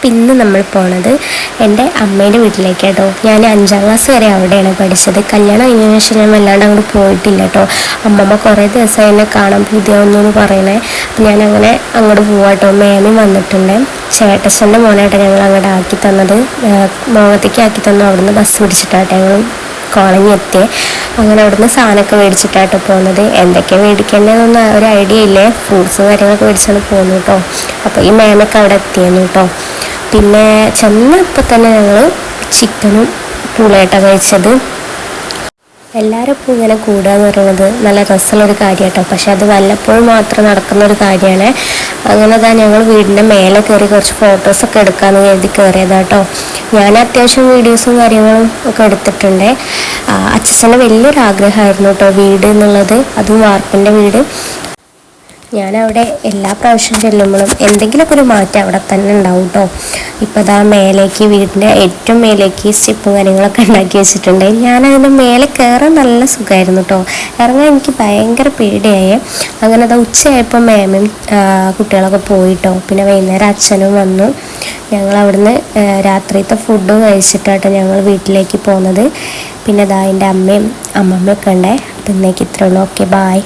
അപ്പം ഇന്ന് നമ്മൾ പോണത്. എന്റെ അമ്മേന്റെ വീട്ടിലേക്ക് കേട്ടോ ഞാൻ അഞ്ചാം ക്ലാസ് വരെ അവിടെയാണ് പഠിച്ചത്. കല്യാണം കഴിഞ്ഞ ശേഷം ഞാൻ വല്ലാണ്ട് അങ്ങോട്ട് പോയിട്ടില്ല കേട്ടോ അമ്മമ്മ കുറേ ദിവസമായി എന്നെ കാണാൻ പുതിയൊന്നു പറയണേ. ഞാൻ അങ്ങനെ അങ്ങോട്ട് പോവാട്ടോ. മേമി വന്നിട്ടുണ്ട്. ചേട്ടച്ചന്റെ മോനായിട്ട് ഞങ്ങൾ അങ്ങോട്ട് ആക്കി തന്നത്. മോഹത്തേക്ക് ആക്കി തന്നു. അവിടുന്ന് ബസ് പിടിച്ചിട്ടാട്ടെ ഞങ്ങൾ കോളനി എത്തി അങ്ങനെ അവിടുന്ന് സാധനമൊക്കെ മേടിച്ചിട്ടാട്ടോ പോകുന്നത് എന്തൊക്കെ മേടിക്കേണ്ടതെന്നൊന്നും ഒരു ഐഡിയ ഇല്ലേ? ഫ്രൂട്ട്സ് കാര്യങ്ങളൊക്കെ മേടിച്ചാണ് പോകുന്നു കേട്ടോ അപ്പോൾ ഈ മേമൊക്കെ അവിടെ എത്തിയെന്നു കേട്ടോ പിന്നെ ചെന്നപ്പോൾ തന്നെ ഞങ്ങൾ ചിക്കനും പൂളയായിട്ടാണ് കഴിച്ചത് എല്ലാവരും ഇപ്പോൾ ഇങ്ങനെ കൂടുക എന്ന് പറയുന്നത് നല്ല രസമുള്ളൊരു കാര്യമാട്ടോ പക്ഷെ അത് വല്ലപ്പോഴും മാത്രം നടക്കുന്ന ഒരു കാര്യമാണ് അങ്ങനെ തന്നെ ഞങ്ങൾ വീടിന്റെ മേലെ കയറി കുറച്ച് ഫോട്ടോസൊക്കെ എടുക്കാമെന്ന് കരുതി കയറിയതാട്ടോ ഞാൻ അത്യാവശ്യം വീഡിയോസും കാര്യങ്ങളും ഒക്കെ എടുത്തിട്ടുണ്ട്. അച്ഛന് വലിയൊരു ആഗ്രഹമായിരുന്നു കേട്ടോ വീട് എന്നുള്ളത്. അതും വാർപ്പിന്റെ വീട്. ഞാനവിടെ എല്ലാ പ്രാവശ്യം ചെല്ലുമ്പോഴും എന്തെങ്കിലുമൊക്കെ ഒരു മാറ്റം അവിടെ തന്നെ ഉണ്ടാവും കേട്ടോ ഇപ്പോൾ ഇതാ മേലേക്ക് വീടിന്റെ ഏറ്റവും മേലേക്ക് സ്റ്റെപ്പും കാര്യങ്ങളൊക്കെ ഉണ്ടാക്കി വെച്ചിട്ടുണ്ട്. ഞാൻ അതിന്റെ മേലെ കയറാൻ നല്ല സുഖമായിരുന്നു കേട്ടോ ഇറങ്ങാൻ എനിക്ക് ഭയങ്കര പേടിയായി. അങ്ങനെ അതാ ഉച്ചയായപ്പോൾ മേമയും കുട്ടികളൊക്കെ പോയിട്ടോ പിന്നെ വൈകുന്നേരം അച്ഛനും വന്നു. ഞങ്ങൾ അവിടുന്ന് രാത്രിയത്തെ ഫുഡും കഴിച്ചിട്ടാട്ടോ ഞങ്ങൾ വീട്ടിലേക്ക് പോകുന്നത്. പിന്നെ ഇതാ എന്റെ അമ്മയും അമ്മമ്മയൊക്കെ ഉണ്ടേ. അപ്പം ഇന്നേക്ക് ഇത്രയുള്ളൂ ഓക്കെ ബായ്